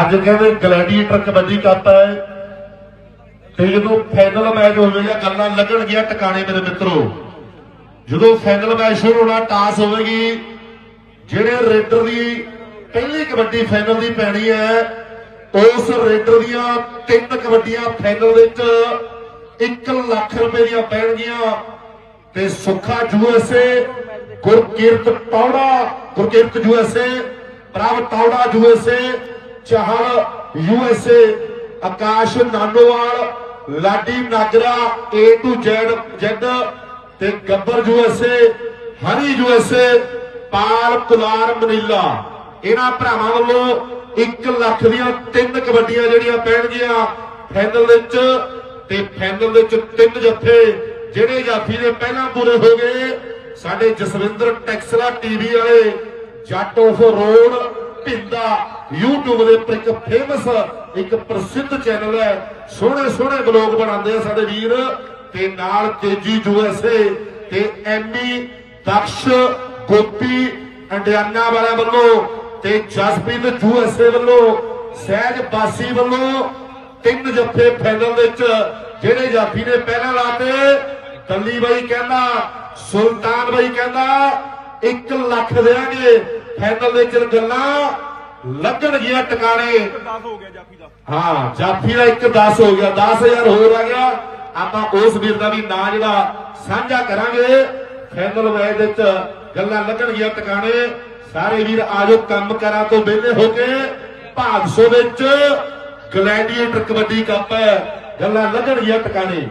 ਅੱਜ ਕਹਿੰਦੇ ਗਲੈਡੀਏਟਰ ਕਬੱਡੀ ਕਰਤਾ ਹੈ। ਤੇ ਜਦੋਂ ਫਾਈਨਲ ਮੈਚ ਹੋਵੇਗਾ ਗੱਲਾਂ ਲੱਗਣ ਗਿਆ ਟਿਕਾਣੇ ਮੇਰੇ ਮਿੱਤਰੋ। ਜਦੋਂ ਫਾਈਨਲ ਮੈਚ ਸ਼ੁਰੂ ਹੋਣਾ, ਟਾਸ ਹੋਵੇਗੀ। ਜਿਹੜੇ ਰੇਡਰ ਦੀ ਪਹਿਲੀ ਕਬੱਡੀ ਫਾਈਨਲ ਦੀ ਪੈਣੀ ਹੈ, ਉਸ ਰੇਡਰ ਦੀਆਂ ਤਿੰਨ ਕਬੱਡੀਆਂ ਫਾਈਨਲ ਵਿੱਚ 1 ਲੱਖ ਰੁਪਏ ਦੀਆਂ ਪੈਣਗੀਆਂ। ਤੇ Sukha USA Gurkirat Taura, Gurkirat USA Prabh Taura USA Chahal USA Akash, Nanowal, Ladi, Nagra, A to Z Z ਤੇ Gabbar USA Hari USA Pal Kular Manila. ਇਹਨਾਂ ਭਰਾਵਾਂ ਵੱਲੋਂ 1 ਲੱਖ ਦੀਆਂ ਤਿੰਨ ਕਬੱਡੀਆਂ ਜਿਹੜੀਆਂ ਪੈਣਗੀਆਂ ਫਾਈਨਲ ਵਿੱਚ, ਤੇ ਫਾਈਨਲ ਵਿੱਚ ਤਿੰਨ ਜੱਫੇ ਜਿਹੜੇ ਜਾਫੀ ਦੇ ਪਹਿਲਾਂ ਪੂਰੇ ਹੋ ਗਏ। ਸਾਡੇ ਜਸਵਿੰਦਰ ਟੈਕਸਲਾ ਟੀਵੀ ਵਾਲੇ ਜੱਟ ਆਫ ਰੋਡ ਭਿੰਦਾ YouTube ਦੇ ਉੱਪਰ ਇੱਕ ਫੇਮਸ ਇੱਕ ਪ੍ਰਸਿੱਧ ਚੈਨਲ ਹੈ। ਸੋਹਣੇ ਸੋਹਣੇ ਬਲੌਗ ਬਣਾਉਂਦੇ ਆ ਸਾਡੇ ਵੀਰ। ਤੇ ਨਾਲ ਤੇਜੀ ਯੂਐਸਏ ਤੇ ਐਮੀ ਦਕਸ਼, ਗੋਪੀ, ਅੰਡਿਆਨਾ ਵਾਲਿਆਂ ਵੱਲੋਂ ਤੇ ਜਸਪ੍ਰੀਤ ਯੂਐਸਏ ਵੱਲੋਂ, ਸਹਿਜ ਬਾਸੀ ਵੱਲੋਂ ਤਿੰਨ ਜੱਫੇ ਫਾਈਨਲ ਵਿੱਚ ਜਿਹੜੇ ਜਾਫੀ ਨੇ ਪਹਿਲਾਂ ਲਾਤੇ। ਦੱਲੀ ਬਾਈ ਕਹਿੰਦਾ, ਸੁਲਤਾਨ ਬਾਈ ਕਹਿੰਦਾ 1 ਲੱਖ ਦੇਾਂਗੇ ਫਾਈਨਲ ਦੇ ਚ ਗੱਲਾਂ ਲੱਗਣਗੀਆਂ ਟਿਕਾਣੇ 10 ਹੋ ਗਿਆ ਜਾਫੀ ਦਾ ਹਾਂ, ਜਾਫੀ ਦਾ ਇੱਕ 10 ਹੋ ਗਿਆ 10000 ਹੋਰ ਆ ਗਿਆ। ਆਪਾਂ ਉਸ ਵੀਰ ਦਾ ਵੀ ਨਾਂ ਜਿਹੜਾ ਸਾਂਝਾ ਕਰਾਂਗੇ। ਫਾਈਨਲ ਮੈਚ ਵਿੱਚ ਗੱਲਾਂ ਲੱਗਣਗੀਆਂ ਟਿਕਾਣੇ। ਸਾਰੇ ਵੀਰ ਆਜੋ ਕੰਮ ਕਰਾਂ ਤੋਂ ਵਿਹਲੇ ਹੋ ਕੇ। ਭਾਗਸੋ ਵਿੱਚ ਗਲੈਡੀਏਟਰ ਕਬੱਡੀ ਕੱਪ ਹੈ। ਗੱਲਾਂ ਲੱਗਣਗੀਆਂ ਟਿਕਾਣੇ।